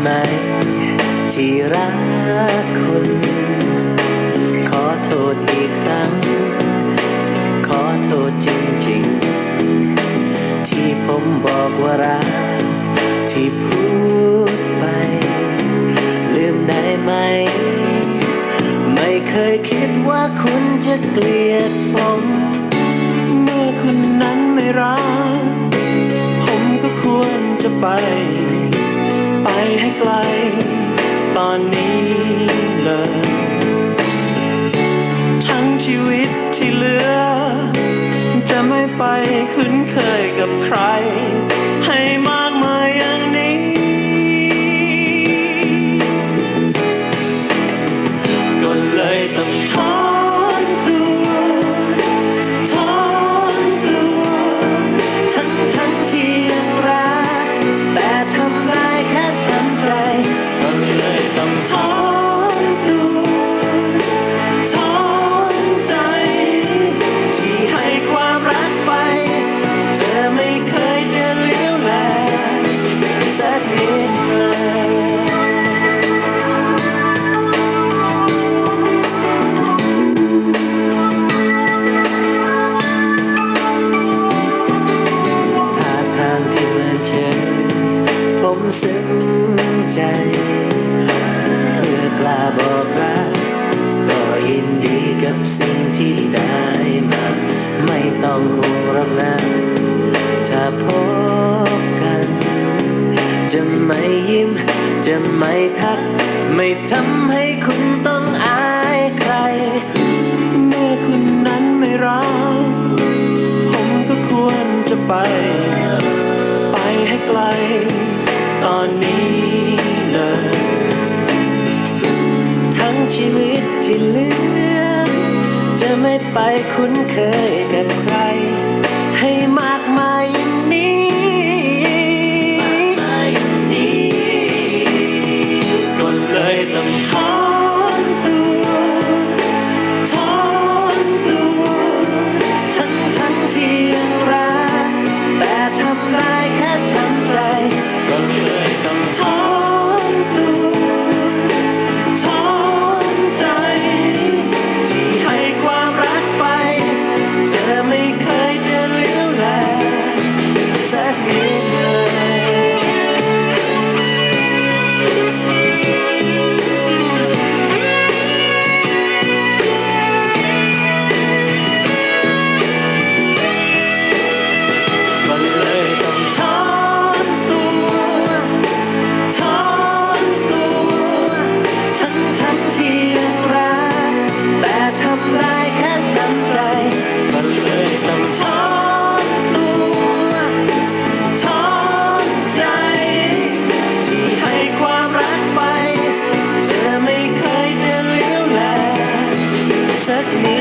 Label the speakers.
Speaker 1: ไหม ที่รักคุณ ขอโทษอีกครั้ง ขอโทษจริงๆ ที่ผมบอกว่ารัก ที่พูดไป ลืมได้ไหม ไม่เคยคิดว่าคุณจะเกลียดผม
Speaker 2: เมื่อคุณนั้นไม่รัก ผมก็ควรจะไป ไปให้ไกล ตอนนี้เลย ทั้งชีวิตที่เหลือ จะไม่ไปคุ้นเคยกับใคร ต้องห่ว
Speaker 1: งรอกนะถ้าพบกัน จะไม่ยิ้ม จะไม่ทัก ไม่ทำให้คุณต้องอายใคร
Speaker 2: เมื่อคุณนั้นไม่รักผมก็ควรจะไป ไปคุ้นเคยกับใคร ให้
Speaker 1: มากมายอย่างนี้ก็เลยต้องท้อ set me